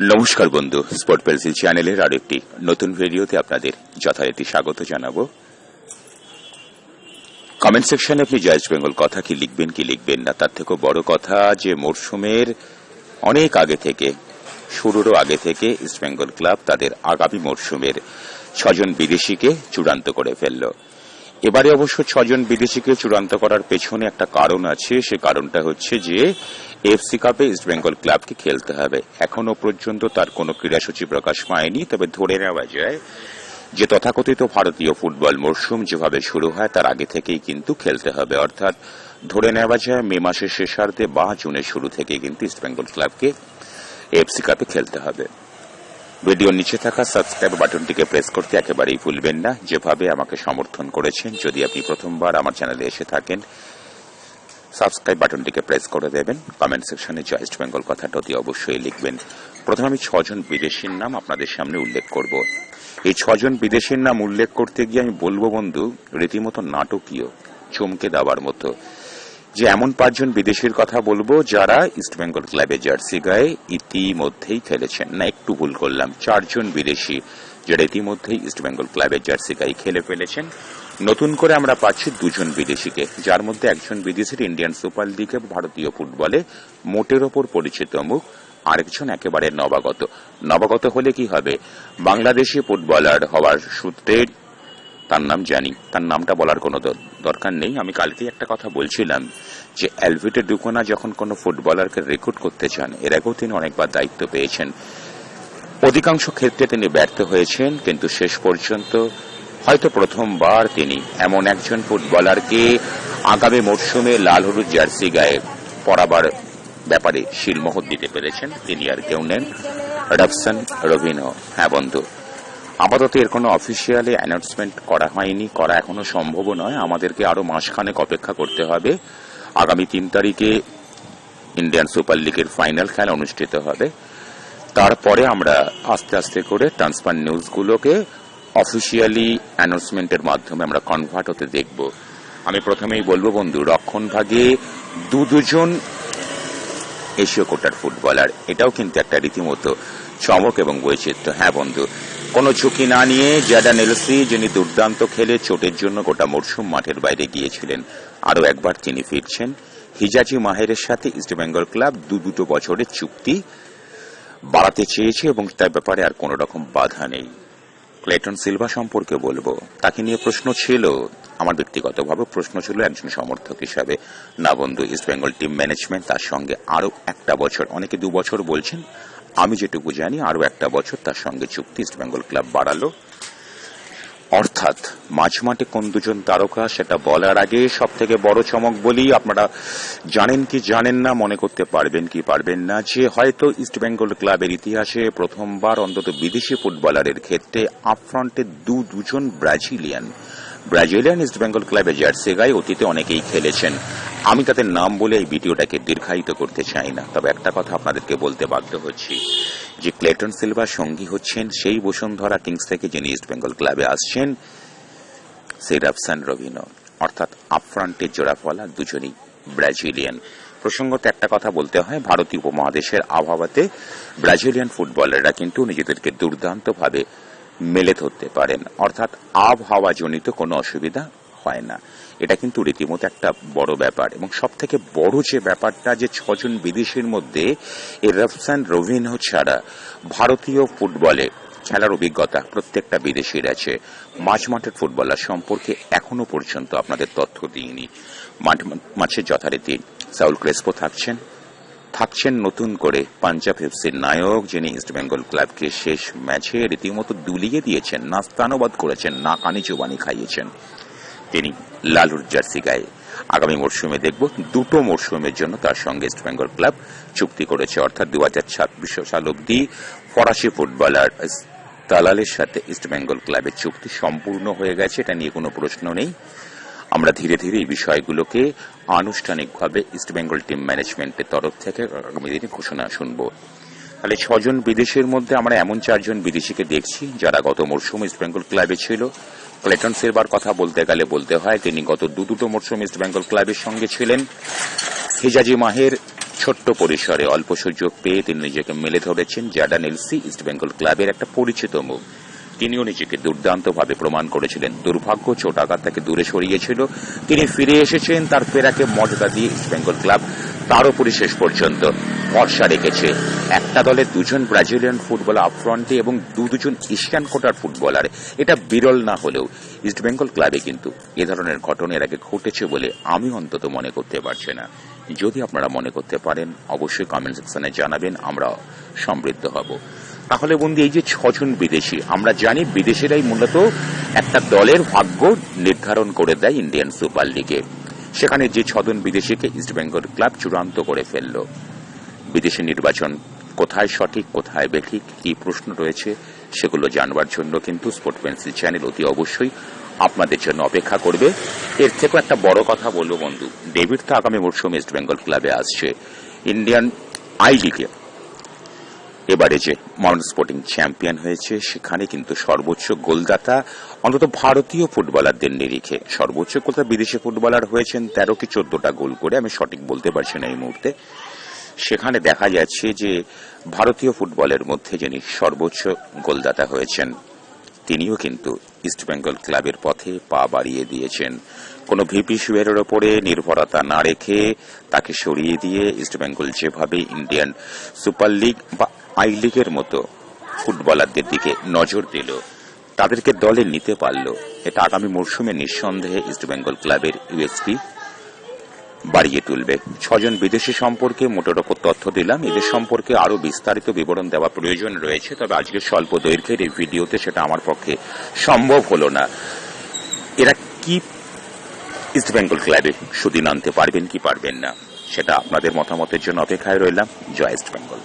নমস্কার বন্ধু sport pencil চ্যানেলের আরও একটি নতুন ভিডিওতে আপনাদের যথারীতি স্বাগত জানাব। কমেন্ট সেকশনে আপনি জয়েস্ট বেঙ্গল কথা কি লিখবেন কি লিখবেন না, তার থেকেও বড় কথা যে মরশুমের অনেক আগে থেকে, শুরুরও আগে থেকে ইস্ট বেঙ্গল ক্লাব তাদের আগামী মরশুমের ছজন বিদেশিকে চূড়ান্ত করে ফেলল। এবারে অবশ্য ছজন বিদেশিকে চূড়ান্ত করার পেছনে একটা কারণ আছে, সে কারণটা হচ্ছে যে এফসি কাপে ইস্ট বেঙ্গল ক্লাবকে খেলতে হবে। এখনও পর্যন্ত তার কোনো ক্রীড়াসূচি প্রকাশ পায়নি, তবে ধরে নেওয়া যায় যে তথাকথিত ভারতীয় ফুটবল মরশুম যেভাবে শুরু হয়, তার আগে থেকেই কিন্তু খেলতে হবে। অর্থাৎ ধরে নেওয়া যায় মে মাসের শেষার্ধে বা জুনের শুরু থেকে কিন্তু ইস্ট বেঙ্গল ক্লাবকে এফসি কাপে খেলতে হবে। ভিডিওর নিচে থাকা সাবস্ক্রাইব বাটনটিকে প্রেস করতে একেবারেই ভুলবেন না। যেভাবে আমাকে সমর্থন করেছেন, যদি আপনি প্রথমবার আমার চ্যানেলে এসে থাকেন সাবস্ক্রাইব বাটনটিকে প্রেস করে দেবেন। কমেন্ট সেকশনে জয়েস্ট বেঙ্গল কথাটা অতি অবশ্যই লিখবেন। প্রথমে আমি ছজন বিদেশির নাম আপনাদের সামনে উল্লেখ করব। এই ছজন বিদেশির নাম উল্লেখ করতে গিয়ে আমি বলব বন্ধু, রীতিমতো নাটকীয়, চমকে দেওয়ার মতো। যে এমন পাঁচজন বিদেশির কথা বলব যারা ইস্টবেঙ্গল ক্লাবে জার্সি গায়ে ইতিমধ্যেই খেলেছেন না, একটু ভুল করলাম। চারজন বিদেশি যারা ইতিমধ্যেই ইস্টবেঙ্গল ক্লাবের জার্সি গায়ে খেলে ফেলেছেন। নতুন করে আমরা পাচ্ছি দুজন বিদেশিকে, যার মধ্যে একজন বিদেশির ইন্ডিয়ান সুপার লিগে ভারতীয় ফুটবলে মোটের ওপর পরিচিত মুখ, আরেকজন একেবারে নবাগত। নবাগত হলে কি হবে? বাংলাদেশি ফুটবলার হওয়ার সূত্রে তার নাম জানি, তার নামটা বলার কোনো দরকার নেই। আমি কালকেই একটা কথা বলছিলাম যে অ্যালভিটে ডুকোনা যখন কোনো ফুটবলারকে রেকর্ড করতে চান, এর আগেও তিনি অনেকবার দায়িত্ব পেয়েছেন। অধিকাংশ ক্ষেত্রে তিনি ব্যর্থ হয়েছেন, কিন্তু শেষ পর্যন্ত হয়তো প্রথমবার তিনি এমন একজন ফুটবলারকে আগামী মরশুমে লাল হলুদ জার্সি গায়ে পরাবার ব্যাপারে শিলমোহর দিতে পেরেছেন। তিনি আর কেউ নেন। রবসন রবিনো হ্যাঁ বন্ধু। আপাতত এর কোনো অফিসিয়ালি অ্যানাউন্সমেন্ট করা হয়নি। করা এখনও সম্ভব নয়। আমাদেরকে আরও মাসখানেক অপেক্ষা করতে হবে। আগামী তিন তারিখে ইন্ডিয়ান সুপার লিগের ফাইনাল খেলা অনুষ্ঠিত হবে। তারপরে আমরা আস্তে আস্তে করে ট্রান্সফার নিউজগুলোকে অফিসিয়ালি অ্যানাউন্সমেন্টের মাধ্যমে আমরা কনভার্ট হতে দেখব। আমি প্রথমেই বলব বন্ধু রক্ষণ ভাগে দু দুজন এশীয় কোটার ফুটবলার, এটাও কিন্তু একটা রীতিমতো চমক এবং বৈচিত্র্য। হ্যাঁ বন্ধু, কোনো ঝুঁকি না নিয়ে জ্যাডা নেলসি যিনি দুর্দান্ত খেলে চোটের জন্য গোটা মরশুম মাঠের বাইরে গিয়েছিলেন, আরও একবার তিনি ফিরছেন। হিজাজি মাহেরের সাথে ইস্টবেঙ্গল ক্লাব দু দুটো বছরের চুক্তি বাড়াতে চেয়েছে এবং তার ব্যাপারে আর কোনো রকম বাধা নেই। ক্লেটন সিলভা সম্পর্কে বলব। তাকে নিয়ে প্রশ্ন ছিল, আমার ব্যক্তিগতভাবে প্রশ্ন ছিল একজন সমর্থক হিসাবে। না বন্ধু ইস্ট বেঙ্গল টিম ম্যানেজমেন্ট তার সঙ্গে আরও একটা বছর, অনেকে দু বছর বলছেন, আমি যেটুকু জানি আরও একটা বছর তার সঙ্গে চুক্তি ইস্ট বেঙ্গল ক্লাব বাড়ালো। অর্থাৎ মাঝমাঠে কোন দুজন তারকা সেটা বলার আগে সব থেকে বড় চমক বলি, আপনারা জানেন কি জানেন না, মনে করতে পারবেন কি পারবেন না, যে হয়তো ইস্ট বেঙ্গল ক্লাবের ইতিহাসে প্রথমবার অন্তত বিদেশি ফুটবলারের ক্ষেত্রে আপফ্রন্টে দু দুজন ব্রাজিলিয়ান ব্রাজিলিয়ান ইস্ট বেঙ্গল ক্লাবে জার্সি গায়ে অতীতে অনেকেই খেলেছেন। আমি তাদের নাম বলে এই ভিডিওটাকে দীর্ঘায়িত করতে চাই না, তবে একটা কথা আপনাদেরকে বলতে বাধ্য হচ্ছি। যে ক্লেটন সিলভার সঙ্গী হচ্ছেন, সেই বসুন্ধরা কিংস থেকে যিনি ইস্ট বেঙ্গল ক্লাবে আসছেন, সেই রাফসান রবিনো। অর্থাৎ আপফ্রন্টের জোড়াফলা দুজনই ব্রাজিলিয়ান। প্রসঙ্গত একটা কথা বলতে হয়, ভারতীয় উপমহাদেশের আবহাওয়াতে ব্রাজিলিয়ান ফুটবলাররা কিন্তু নিজেদেরকে দুর্দান্তভাবে মেলে ধরতে পারেন। অর্থাৎ আবহাওয়া জনিত কোনো অসুবিধা হয় না। এটা কিন্তু রীতিমতো একটা বড় ব্যাপার। এবং সব থেকে বড় যে ব্যাপারটা যে ছজন বিদেশির মধ্যে রফসান রবিনহো ছাড়া ভারতীয় ফুটবলে খেলার অভিজ্ঞতা প্রত্যেকটা বিদেশির আছে। মাঝ মাঠের ফুটবলার সম্পর্কে এখনও পর্যন্ত আপনাদের তথ্য দিইনি। মাঠ যথারীতি সাউল ক্রেসপো থাকছেন। থাকছেন নতুন করে পাঞ্জাব এফসির নায়ক, যিনি ইস্টবেঙ্গল ক্লাবকে শেষ ম্যাচে রীতিমতো দুলিয়ে দিয়েছেন না নাস্তানুবাদ করেছেন না কানে চুবানি খাইয়েছেন। তিনি লালুর জার্সি গায়ে। আগামী মরশুমে দেখব দুটো মরশুমের জন্য তার সঙ্গে ইস্টবেঙ্গল ক্লাব চুক্তি করেছে। অর্থাৎ দু হাজার ছাব্বিশ সাল অব্দি ফরাসি ফুটবলার তালালের সাথে ইস্টবেঙ্গল ক্লাবের চুক্তি সম্পূর্ণ হয়ে গেছে। এটা নিয়ে কোনো প্রশ্ন নেই। আমরা ধীরে ধীরে এই বিষয়গুলোকে আনুষ্ঠানিকভাবে ইস্টবেঙ্গল টিম ম্যানেজমেন্টের তরফ থেকে আগামী দিনে ঘোষণা শুনব। তাহলে ছজন বিদেশের মধ্যে আমরা এমন চারজন বিদেশিকে দেখছি যারা গত মরশুম ইস্টবেঙ্গল ক্লাবে ছিল। ক্লেটন সিলভার কথা বলতে গেলে বলতে হয়, তিনি গত দু দুটো মরশুম ইস্টবেঙ্গল ক্লাবের সঙ্গে ছিলেন। হিজাজি মাহের ছোট্ট পরিসরে অল্প সুযোগ পেয়ে তিনি নিজেকে মেলে ধরেছেন। জাডান এলসি ইস্টবেঙ্গল ক্লাবের একটা পরিচিত মুখ। তিনিও নিজেকে দুর্দান্তভাবে প্রমাণ করেছিলেন। দুর্ভাগ্য চোটাঘাত তাকে দূরে সরিয়েছিল। তিনি ফিরে এসেছেন তার ফেরাকে মর্যাদা দিয়ে ইস্টবেঙ্গল ক্লাব তার উপরই শেষ পর্যন্ত ভরসা রেখেছে। একটা দলে দুজন ব্রাজিলিয়ান ফুটবলার আপফ্রন্টে এবং দু দুজন এশিয়ান কোটার ফুটবলার এটা বিরল না হলেও ইস্টবেঙ্গল ক্লাবে কিন্তু এ ধরনের ঘটনা এর আগে ঘটেছে বলে আমি অন্তত মনে করতে পারছি না। যদি আপনারা মনে করতে পারেন, অবশ্যই কমেন্ট সেকশনে জানাবেন, আমরা সমৃদ্ধ হব। তাহলে বন্ধু, এই যে ছজন বিদেশি, আমরা জানি বিদেশিরাই মূলত একটা দলের ভাগ্য নির্ধারণ করে দেয় ইন্ডিয়ান সুপার লিগে। সেখানে যে ছজন বিদেশিকে ইস্টবেঙ্গল ক্লাব চূড়ান্ত করে ফেলল। বিদেশি নির্বাচন কোথায় সঠিক, কোথায় বেঠিক, কি প্রশ্ন রয়েছে, সেগুলো জানবার জন্য কিন্তু স্পোর্ট পেন্সিল চ্যানেল অতি অবশ্যই আপনাদের জন্য অপেক্ষা করবে। এর থেকেও একটা বড় কথা বলব বন্ধু, ডেভিড তো আগামী মরশুমে ইস্ট বেঙ্গল ক্লাবে আসছে। ইন্ডিয়ান আই লিগে এবারে যে মাউন্ট স্পোর্টিং চ্যাম্পিয়ন হয়েছে, সেখানে কিন্তু সর্বোচ্চ গোলদাতা অন্তত ভারতীয় ফুটবলারদের নিরিখে। সর্বোচ্চ কোথাও বিদেশি ফুটবলার হয়েছেন তেরো কি চোদ্দটা গোল করে, আমি সঠিক বলতে পারছি না এই মুহূর্তে। সেখানে দেখা যাচ্ছে যে ভারতীয় ফুটবলের মধ্যে যিনি সর্বোচ্চ গোলদাতা হয়েছেন, তিনিও কিন্তু ইস্টবেঙ্গল ক্লাবের পথে পা বাড়িয়ে দিয়েছেন। কোনো ভিপি সুয়ের ওপরে নির্ভরতা না রেখে তাকে সরিয়ে দিয়ে ইস্টবেঙ্গল যেভাবে ইন্ডিয়ান সুপার লিগ বা আই লিগের মতো ফুটবলারদের দিকে নজর দিল। তাদেরকে দলে নিতে পারল। এটা আগামী মরশুমে নিঃসন্দেহে ইস্টবেঙ্গল ক্লাবের ইউএসপি বাড়িয়ে তুলবে। ছজন বিদেশি সম্পর্কে মোটের ওপর তথ্য দিলাম। এদের সম্পর্কে আরও বিস্তারিত বিবরণ দেওয়া প্রয়োজন রয়েছে। তবে আজকে স্বল্প দৈর্ঘ্যের এই ভিডিওতে সেটা আমার পক্ষে সম্ভব হলো না। এরা কি ইস্টবেঙ্গল ক্লাবে সুদিন আনতে পারবেন কি পারবেন না, সেটা আপনাদের মতামতের জন্য অপেক্ষায় রইলাম। জয় ইস্ট বেঙ্গল